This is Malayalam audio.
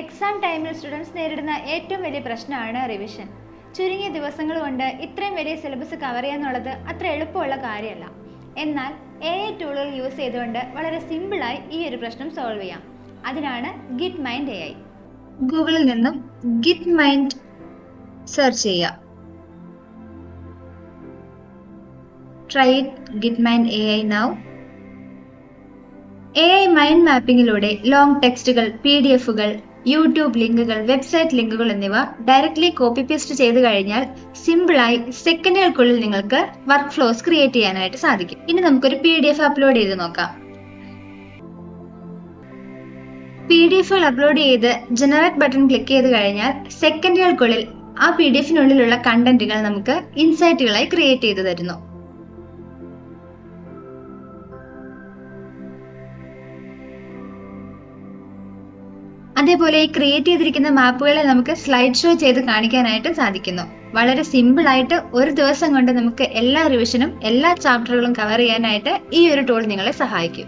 എക്സാം ടൈമിൽ സ്റ്റുഡൻസ് നേരിടുന്ന ഏറ്റവും വലിയ പ്രശ്നമാണ് റിവിഷൻ ചുരുങ്ങിയ ദിവസങ്ങൾ കൊണ്ട് ഇത്രയും വലിയ സിലബസ് കവർ ചെയ്യാന്നുള്ളത് അത്ര എളുപ്പമുള്ള കാര്യമല്ല. എന്നാൽ എ ഐ ടൂളുകൾ യൂസ് ചെയ്തുകൊണ്ട് വളരെ സിമ്പിളായി ഈ ഒരു പ്രശ്നം സോൾവ് ചെയ്യാം. അതിനാണ് ഗിറ്റ് മൈൻഡ് എ ഐ ഗൂഗിളിൽ നിന്നും ഗിറ്റ് മൈൻഡ് സെർച്ച് ചെയ്യുക. Try GitMind A I now A I mind മാപ്പിംഗിലൂടെ long ടെക്സ്റ്റുകൾ പി ഡി എഫുകൾ യൂട്യൂബ് ലിങ്കുകൾ വെബ്സൈറ്റ് ലിങ്കുകൾ എന്നിവ ഡയറക്ട്ലി കോപ്പി പേസ്റ്റ് ചെയ്ത് കഴിഞ്ഞാൽ സിമ്പിളായി സെക്കൻഡുകൾക്കുള്ളിൽ നിങ്ങൾക്ക് വർക്ക് ഫ്ലോസ് ക്രിയേറ്റ് ചെയ്യാനായിട്ട് സാധിക്കും. ഇനി നമുക്കൊരു പി ഡി എഫ് അപ്ലോഡ് ചെയ്ത് നോക്കാം. പി ഡി എഫുകൾ അപ്ലോഡ് ചെയ്ത് ജനറേറ്റ് ബട്ടൺ ക്ലിക്ക് ചെയ്ത് കഴിഞ്ഞാൽ സെക്കൻഡുകൾക്കുള്ളിൽ ആ പി ഡി എഫിനുള്ളിലുള്ള കണ്ടന്റുകൾ നമുക്ക് ഇൻസൈറ്റുകളായി ക്രിയേറ്റ് ചെയ്തു തരുന്നു. അതേപോലെ ഈ ക്രിയേറ്റ് ചെയ്തിരിക്കുന്ന മാപ്പുകളെ നമുക്ക് സ്ലൈഡ് ഷോ ചെയ്ത് കാണിക്കാനായിട്ട് സാധിക്കുന്നു. വളരെ സിമ്പിൾ ആയിട്ട് ഒരു ദിവസം കൊണ്ട് നമുക്ക് എല്ലാ റിവിഷനും എല്ലാ ചാപ്റ്ററുകളും കവർ ചെയ്യാനായിട്ട് ഈ ഒരു ടൂൾ നിങ്ങളെ സഹായിക്കും.